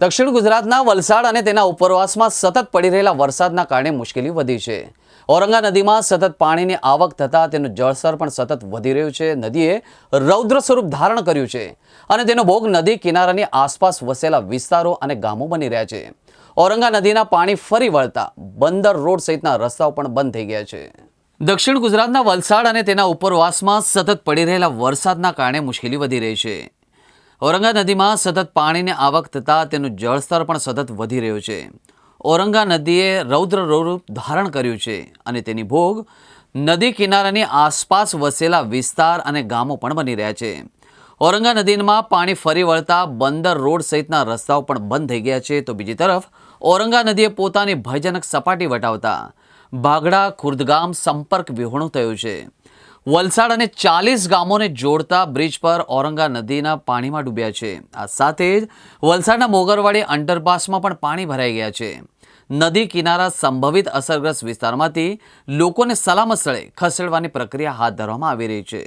દક્ષિણ ગુજરાતના વલસાડ અને તેના ઉપરવાસમાં સતત પડી રહેલા વરસાદના કારણે મુશ્કેલી વધી છે. ઔરંગા નદીમાં સતત પાણીની આવક થતાં તેનું જળસ્તર પણ સતત વધી રહ્યું છે. નદીએ રૌદ્ર સ્વરૂપ ધારણ કર્યું છે અને તેનો ભોગ નદી કિનારાની આસપાસ વસેલા વિસ્તારો અને ગામો બની રહ્યા છે. ઔરંગા નદીના પાણી ફરી વળતા બંદર રોડ સહિતના રસ્તાઓ પણ બંધ થઈ ગયા છે. દક્ષિણ ગુજરાતના વલસાડ અને તેના ઉપરવાસમાં સતત પડી રહેલા વરસાદના કારણે મુશ્કેલી વધી રહી છે. ઔરંગા નદીમાં સતત પાણીની આવક થતાં તેનું જળસ્તર પણ સતત વધી રહ્યું છે. ઔરંગા નદીએ રૌદ્ર રૂપ ધારણ કર્યું છે અને તેની ભોગ નદી કિનારાની આસપાસ વસેલા વિસ્તાર અને ગામો પણ બની રહ્યા છે. ઔરંગા નદીમાં પાણી ફરી વળતા બંદર રોડ સહિતના રસ્તાઓ પણ બંધ થઈ ગયા છે તો બીજી તરફ ઔરંગા નદીએ પોતાની ભયજનક સપાટી વટાવતા ભાગડા ખુર્દગામ સંપર્ક વિહોણું થયું છે. વલસાડ અને ચાલીસ ગામોને જોડતા બ્રિજ પર ઔરંગા નદીના પાણીમાં ડૂબ્યા છે. આ સાથે જ વલસાડના મોગરવાડી અંડરપાસમાં પણ પાણી ભરાઈ ગયા છે. નદી કિનારા સંભવિત અસરગ્રસ્ત વિસ્તારમાંથી લોકોને સલામત સ્થળે ખસેડવાની પ્રક્રિયા હાથ ધરવામાં આવી રહી છે.